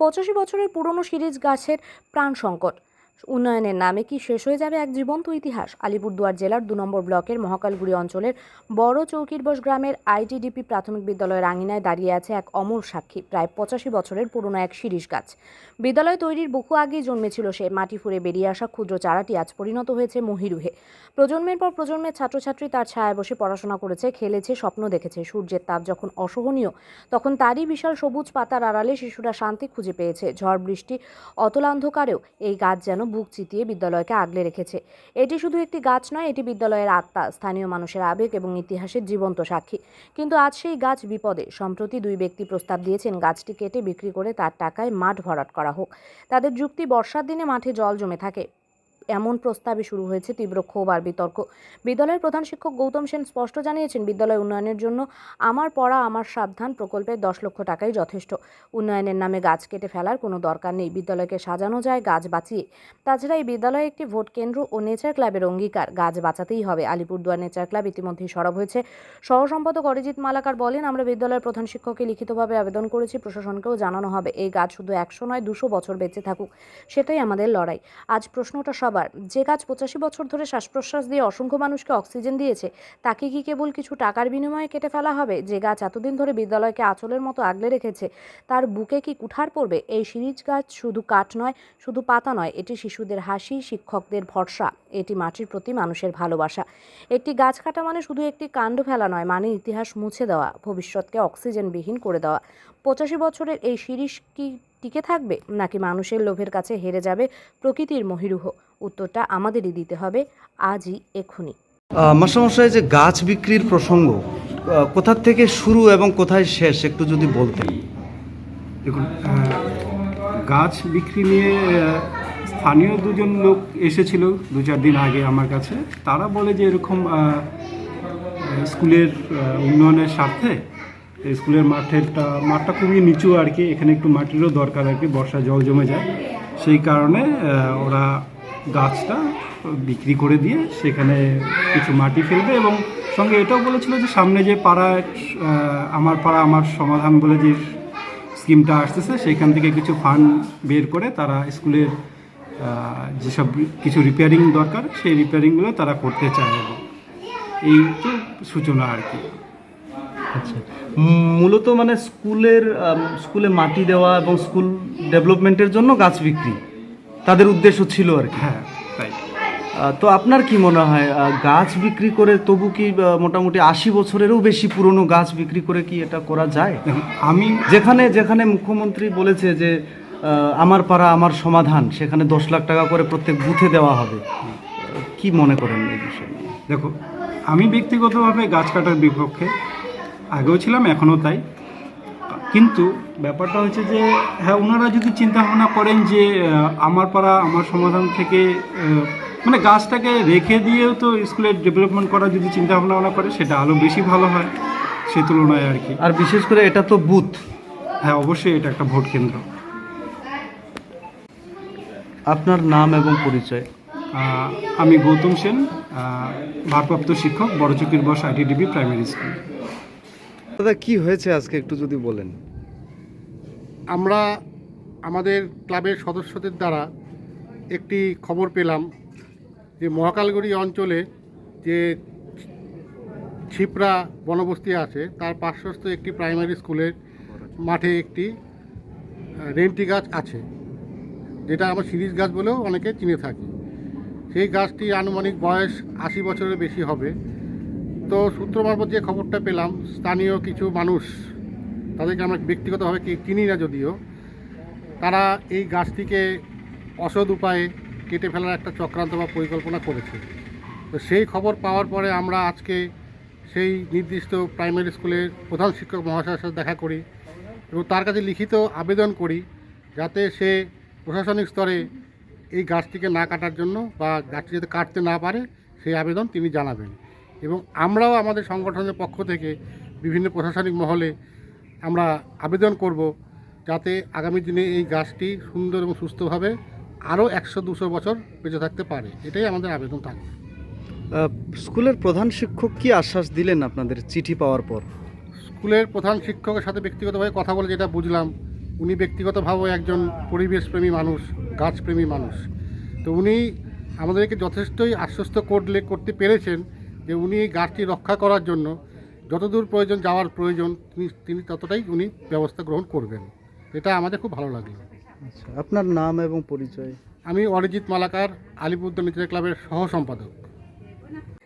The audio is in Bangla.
পঁচাশি বছরের পুরনো সিরিজ গাছের প্রাণ সংকট। উন্নয়নের নামে কি শেষ হয়ে যাবে এক জীবন্ত ইতিহাস? আলিপুরদুয়ার জেলার দু নম্বর ব্লকের মহাকালগুড়ি অঞ্চলের বড় চৌকিরবস গ্রামের আইটিডিপি প্রাথমিক বিদ্যালয়ের আঙিনায় দাঁড়িয়ে আছে এক অমর সাক্ষী, প্রায় পঁচাশি বছরের পুরনো এক শিরিষ গাছ। বিদ্যালয় তৈরির বহু আগেই জন্মেছিল সে, মাটি ফুঁড়ে বেরিয়ে আসা ক্ষুদ্র চারাটি আজ পরিণত হয়েছে মহিরুহে। প্রজন্মের পর প্রজন্মের ছাত্রছাত্রী তার ছায়ায় বসে পড়াশোনা করেছে, খেলেছে, স্বপ্ন দেখেছে। সূর্যের তাপ যখন অসহনীয়, তখন তারই বিশাল সবুজ পাতার আড়ালে শিশুরা শান্তি খুঁজে পেয়েছে। ঝড় বৃষ্টি অতলান্ধকারেও এই গাছ যেন বুক চিতিয়ে বিদ্যালয়কে আগলে রেখেছে। এটি শুধু একটি গাছ নয়, এটি বিদ্যালয়ের আত্মা, স্থানীয় মানুষের আবেগ এবং ইতিহাসের জীবন্ত সাক্ষী। কিন্তু আজ সেই গাছ বিপদে, সম্প্রতি দুই ব্যক্তি প্রস্তাব দিয়েছেন গাছটি কেটে বিক্রি করে তার টাকায় মাঠ ভরাট করা হোক। তাদের যুক্তি, বর্ষার দিনে মাঠে জল জমে থাকে। এমন প্রস্তাবে শুরু হয়েছে তীব্র ক্ষোভ আর বিতর্ক। বিদ্যালয়ের প্রধান শিক্ষক গৌতম সেন স্পষ্ট জানিয়েছেন, বিদ্যালয় উন্নয়নের জন্য আমার পড়া, আমার সাবধান প্রকল্পের দশ লক্ষ টাকাই যথেষ্ট। উন্নয়নের নামে গাছ কেটে ফেলার কোনো দরকার নেই, বিদ্যালয়কে সাজানো যায়, গাছ বাঁচিয়ে। তাছাড়া এই বিদ্যালয়ে একটি ভোট কেন্দ্র ও নেচার ক্লাবের অঙ্গীকার, গাছ বাঁচাতেই হবে। আলিপুরদুয়ার নেচার ক্লাব ইতিমধ্যেই সরব হয়েছে। সহ সম্পাদক অরিজিৎ মালাকার বলেন, আমরা বিদ্যালয়ের প্রধান শিক্ষককে লিখিতভাবে আবেদন করেছি, প্রশাসনকেও জানানো হবে। এই গাছ শুধু একশো নয়, দুশো বছর বেঁচে থাকুক, সেটাই আমাদের লড়াই। আজ প্রশ্নটা সবার। যে গাছ পঁচাশি বছর ধরে শ্বাস প্রশ্বাস দিয়ে অসংখ্য মানুষকে অক্সিজেন দিয়েছে, তাকে কি কেবল কিছু টাকার বিনিময়ে কেটে ফেলা হবে? যে গাছ এতদিন ধরে বিদ্যালয়কে আঁচলের মতো আগলে রেখেছে, তার বুকে কি কুঠার পড়বে? এই সিরিজ গাছ শুধু কাঠ নয়, শুধু পাতা নয়, এটি শিশুদের হাসি, শিক্ষকদের ভরসা, এটি মাটির প্রতি মানুষের ভালোবাসা। একটি গাছ কাটা মানে শুধু একটি কাণ্ড ফেলা নয় মানে ইতিহাস মুছে দেওয়া, ভবিষ্যৎকে অক্সিজেনবিহীন করে দেওয়া। পঁচাশি বছরের এই শিরিষ কি টিকে থাকবে, নাকি মানুষের লোভের কাছে হেরে যাবে প্রকৃতির মহিরুহ? উত্তরটা আমাদেরই দিতে হবে আজই এক্ষুনি আহ, মাস্টারমশাই যে গাছ বিক্রির প্রসঙ্গ কোথা থেকে শুরু এবং কোথায় শেষ একটু যদি বলতেন। দেখুন গাছ বিক্রি নিয়ে স্থানীয় দুজন লোক এসেছিল দু চার দিন আগে আমার কাছে। তারা বলে যে এরকম স্কুলের উন্নয়নের স্বার্থে স্কুলের মাঠেরটা মাঠটা খুবই নিচু আর কি এখানে একটু মাটিরও দরকার আর কি বর্ষা জল জমে যায়। সেই কারণে ওরা গাছটা বিক্রি করে দিয়ে সেখানে কিছু মাটি ফেলবে এবং সঙ্গে এটাও বলেছিল যে সামনে যে পাড়ায় আমার পাড়া আমার সমাধান বলে যে স্কিমটা আসতেছে, সেখান থেকে কিছু ফান্ড বের করে তারা স্কুলের যেসব কিছু রিপেয়ারিং দরকার, সেই রিপেয়ারিংগুলো তারা করতে চায় এবং এই তো সূচনা আর কি। আচ্ছা। মূলত মানে স্কুলের স্কুলে মাটি দেওয়া এবং স্কুল ডেভেলপমেন্টের জন্য গাছ বিক্রি? তাদের উদ্দেশ্য ছিল আর কি। হ্যাঁ তাই। তো আপনার কি মনে হয় গাছ বিক্রি করে তবু কি মোটামুটি আশি বছরেরও বেশি পুরনো গাছ বিক্রি করে কি এটা করা যায়? আমি যেখানে যেখানে মুখ্যমন্ত্রী বলেছে যে আমার পাড়া আমার সমাধান সেখানে দশ লাখ টাকা করে প্রত্যেক বুথে দেওয়া হবে। কি মনে করেন এই বিষয়ে? দেখো আমি ব্যক্তিগতভাবে গাছ কাটার বিপক্ষে আগেও ছিলাম এখনও তাই। কিন্তু ব্যাপারটা হচ্ছে যে হ্যাঁ ওনারা যদি চিন্তা ভাবনা করেন যে আমার পাড়া আমার সমাধান থেকে মানে গাছটাকে রেখে দিয়েও তো স্কুলের ডেভেলপমেন্ট করার যদি চিন্তা ভাবনা ওরা করে সেটা আরও বেশি ভালো হয় সে তুলনায় আর কি। আর বিশেষ করে এটা তো বুথ। হ্যাঁ অবশ্যই এটা একটা ভোট কেন্দ্র। আপনার নাম এবং পরিচয়? আমি গৌতম সেন ভারপ্রাপ্ত শিক্ষক বড়চুকির বস আইটিডিবি প্রাইমারি স্কুল দাদা, কি হয়েছে আজকে একটু যদি বলেন? আমরা আমাদের ক্লাবের সদস্যদের দ্বারা একটি খবর পেলাম যে মহাকালগুড়ি অঞ্চলে যে ছিপরা বনবস্তি আছে, তার পার্শ্বস্থ একটি প্রাইমারি স্কুলের মাঠে একটি রেন্টি গাছ আছে, যেটা আমরা সিরিজ গাছ বলেও অনেকে চিনে থাকি। সেই গাছটি আনুমানিক বয়স আশি বছরের বেশি হবে। তো সূত্র মারফত যে খবরটা পেলাম, স্থানীয় কিছু মানুষ, তাদেরকে আমরা ব্যক্তিগতভাবে কি চিনি না যদিও, তারা এই গাছটিকে অসৎ উপায়ে কেটে ফেলার একটা চক্রান্ত বা পরিকল্পনা করেছে। তো সেই খবর পাওয়ার পরে আমরা আজকে সেই নির্দিষ্ট প্রাইমারি স্কুলের প্রধান শিক্ষক মহাশয়ের সাথে দেখা করি এবং তার কাছে লিখিত আবেদন করি যাতে সে প্রশাসনিক স্তরে এই গাছটিকে না কাটার জন্য বা গাছটি যাতে কাটতে না পারে, সেই আবেদন তিনি জানাবেন। এবং আমরাও আমাদের সংগঠনের পক্ষ থেকে বিভিন্ন প্রশাসনিক মহলে আমরা আবেদন করব যাতে আগামী দিনে এই গাছটি সুন্দর এবং সুস্থভাবে আরও একশো দুশো বছর বেঁচে থাকতে পারে। এটাই আমাদের আবেদন থাকবে। স্কুলের প্রধান শিক্ষক কি আশ্বাস দিলেন আপনাদের চিঠি পাওয়ার পর? স্কুলের প্রধান শিক্ষকের সাথে ব্যক্তিগতভাবে কথা বলে যেটা বুঝলাম উনি ব্যক্তিগতভাবে একজন পরিবেশপ্রেমী মানুষ গাছপ্রেমী মানুষ। তো উনি আমাদেরকে যথেষ্টই আশ্বস্ত করলে করতে পেরেছেন যে উনি এই গাছটি রক্ষা করার জন্য যতদূর প্রয়োজন যাওয়ার প্রয়োজন তিনি তিনি ততটাই উনি ব্যবস্থা গ্রহণ করবেন। এটা আমাদের খুব ভালো লাগল। আচ্ছা আপনার নাম এবং পরিচয়? আমি অরিজিৎ মালাকার আলিপুর দলিত ক্লাবের সহ সম্পাদক